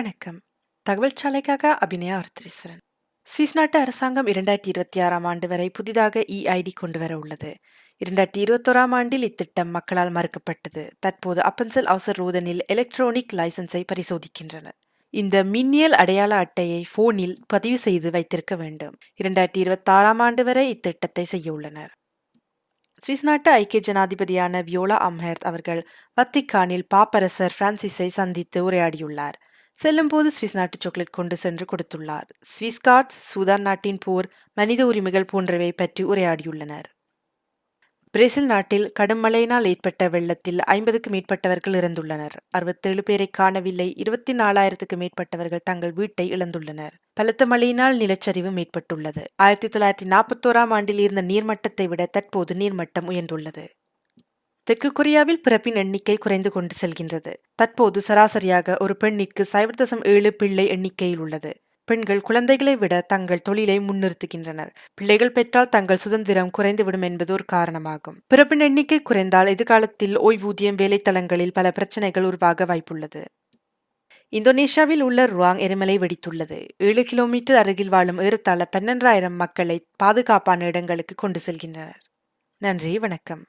வணக்கம். தகவல் சாலைக்காக அபிநயா அர்த்தீஸ்வரன் சுவிஸ் நாட்டு அரசாங்கம் இரண்டாயிரத்தி இருபத்தி ஆறாம் ஆண்டு வரை புதிதாக இஐடி கொண்டு வர உள்ளது. இரண்டாயிரத்தி இருபத்தோராம் ஆண்டில் இத்திட்டம் மக்களால் மறுக்கப்பட்டது. தற்போது அப்பன்சல் அவசர் ரோதனில் எலக்ட்ரானிக் லைசன்ஸை பரிசோதிக்கின்றனர் இந்த மின்னியல் அடையாள அட்டையை போனில் பதிவு செய்து வைத்திருக்க வேண்டும். இரண்டாயிரத்தி இருபத்தாறாம் ஆண்டு வரை இத்திட்டத்தை செய்ய உள்ளனர். சுவிஸ் நாட்டு ஐக்கிய ஜனாதிபதியான வியோலா அம்ஹெர்த் அவர்கள் வத்திக்கானில் பாப்பரசர் பிரான்சிஸை சந்தித்து உரையாடியுள்ளார். செல்லும்போது சுவிஸ் நாட்டு சாக்லேட் கொண்டு சென்று கொடுத்துள்ளார். சுவிஸ் கார்ட்ஸ் சூதான் நாட்டின் போர் மனித உரிமைகள் போன்றவை பற்றி உரையாடியுள்ளனர். பிரேசில் நாட்டில் கடும் மழையினால் ஏற்பட்ட வெள்ளத்தில் ஐம்பதுக்கு மேற்பட்டவர்கள் இறந்துள்ளனர். அறுபத்தேழு பேரை காணவில்லை இருபத்தி நாலாயிரத்துக்கு மேற்பட்டவர்கள் தங்கள் வீட்டை இழந்துள்ளனர். பலத்த மழையினால் நிலச்சரிவு மேற்பட்டுள்ளது. ஆயிரத்தி தொள்ளாயிரத்தி நாற்பத்தோராம் ஆண்டில் இருந்த நீர்மட்டத்தை விட தற்போது நீர்மட்டம் உயர்ந்துள்ளது. தெற்கு கொரியாவில் பிறப்பின் எண்ணிக்கை குறைந்து கொண்டு செல்கின்றது. தற்போது சராசரியாக ஒரு பெண்ணிற்கு சைபர் தசம் ஏழு பிள்ளை எண்ணிக்கையில் உள்ளது. பெண்கள் குழந்தைகளை விட தங்கள் தொழிலை முன்னிறுத்துகின்றனர். பிள்ளைகள் பெற்றால் தங்கள் சுதந்திரம் குறைந்துவிடும் என்பது ஒரு காரணமாகும். பிறப்பின் எண்ணிக்கை குறைந்தால் எதிர்காலத்தில் ஓய்வூதியம் வேலைத்தளங்களில் பல பிரச்சனைகள் உருவாக வாய்ப்புள்ளது. இந்தோனேஷியாவில் உள்ள ருவாங் எரிமலை வெடித்துள்ளது. ஏழு கிலோமீட்டர் அருகில் வாழும் ஏறத்தாழ பன்னெண்டாயிரம் மக்களை பாதுகாப்பான இடங்களுக்கு கொண்டு செல்கின்றனர். நன்றி வணக்கம்.